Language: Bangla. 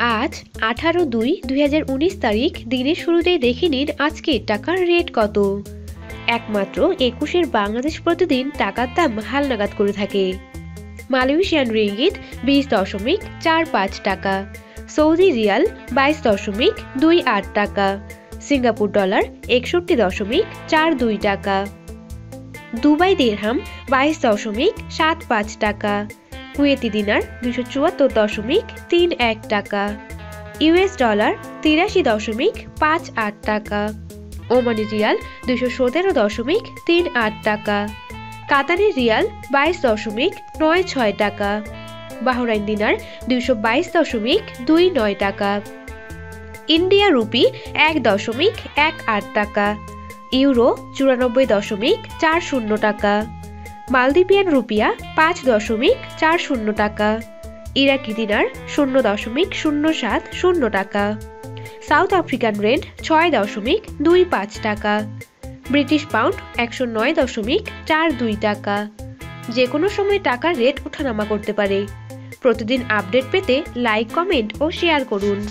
আজ আঠারো দুই দুই তারিখ, দিনের শুরুতেই দেখে নিন আজকে টাকার রেট কত। একমাত্র একুশের বাংলাদেশ প্রতিদিন টাকার দাম হালনাগাদ করে থাকে। মালয়েশিয়ান রিঙ্গিত বিশ দশমিক চার পাঁচ টাকা, সৌদি রিয়াল বাইশ দশমিক দুই আট টাকা, সিঙ্গাপুর ডলার একষট্টি দশমিক চার দুই টাকা, দুবাই দেড়হাম বাইশ দশমিক সাত পাঁচ টাকা কুয়েতি দিনার দুশো চুয়াত্তর দশমিক তিন এক টাকা। ইউএস ডলার তিরাশি দশমিক পাঁচ আট টাকা। ওমানি রিয়াল দুশো সতেরো দশমিক তিন আট টাকা। কাতারি রিয়াল বাইশ দশমিক নয় ছয় টাকা। বাহরাইন দিনার দুশো বাইশ দশমিক দুই নয় টাকা। ইন্ডিয়া রুপি এক দশমিক এক আট টাকা। ইউরো চুরানব্বই দশমিক চার শূন্য টাকা। মালদ্বীপিয়ান রুপিয়া পাঁচ দশমিক চার শূন্য টাকা। ইরাকি দিনার শূন্য দশমিক শূন্য সাত শূন্য টাকা। সাউথ আফ্রিকান রেন্ট ছয় দশমিক দুই পাঁচ টাকা। ব্রিটিশ পাউন্ড একশো নয় দশমিক চার দুই টাকা। যে কোনো সময় টাকার রেট ওঠানামা করতে পারে। প্রতিদিন আপডেট পেতে লাইক, কমেন্ট ও শেয়ার করুন।